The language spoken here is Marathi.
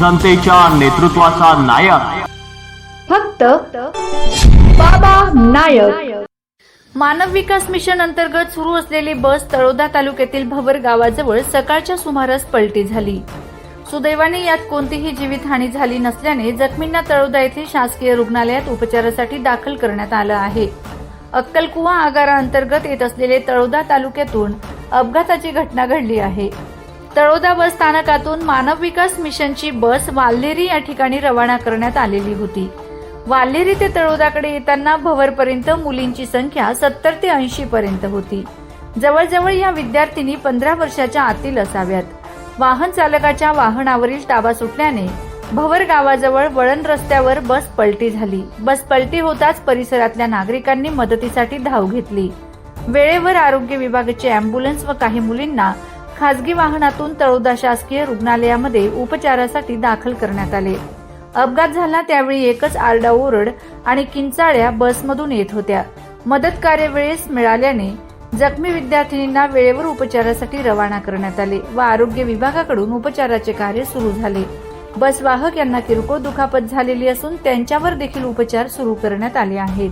जनतेच्या नेतृत्वाचा नायक. फक्त बाबा नायक. मानव विकास मिशन अंतर्गत सुरू असलेली बस तळोदा तालुक्यातील भवर गावाजवळ सकाळच्या सुमारास पलटी झाली. सुदैवाने यात कोणतीही जीवितहानी झाली नसल्याने जखमींना तळोदा येथील शासकीय रुग्णालयात उपचारासाठी दाखल करण्यात आलं आहे. अक्कलकुवा आगारा अंतर्गत येत असलेले तळोदा तालुक्यातून अपघाताची घटना घडली आहे. तळोदा बस स्थानकातून मानव विकास मिशनची बस वाल्हेरी या ठिकाणी रवाना करण्यात आलेली होती. वाल्हेरी ते तळोदाकडे येताना भवरपर्यंत मुलींची संख्या सत्तर ते ऐंशी पर्यंत होती. जवळजवळ या विद्यार्थिनी पंधरा वर्षाच्या आतील असाव्यात. वाहन चालकाच्या वाहनावरील ताबा सुटल्याने भवर गावाजवळ वळण रस्त्यावर बस पलटी झाली. बस पलटी होताच परिसरातल्या नागरिकांनी मदतीसाठी धाव घेतली. वेळेवर आरोग्य विभागाची अँब्युलन्स व काही मुलींना खासगी वाहनातून तळोदा शासकीय रुग्णालयामध्ये उपचारासाठी दाखल करण्यात आले. अपघात झाला त्यावेळी एकच आरडाओरड आणि किंचाळ्या बसमधून येत होत्या. मदत कार्यवेळेस मिळाल्याने जखमी विद्यार्थिनींना वेळेवर उपचारासाठी रवाना करण्यात आले व आरोग्य विभागाकडून उपचाराचे कार्य सुरू झाले. बस वाहक यांना किरकोळ दुखापत झालेली असून त्यांच्यावर देखील उपचार सुरू करण्यात आले आहेत.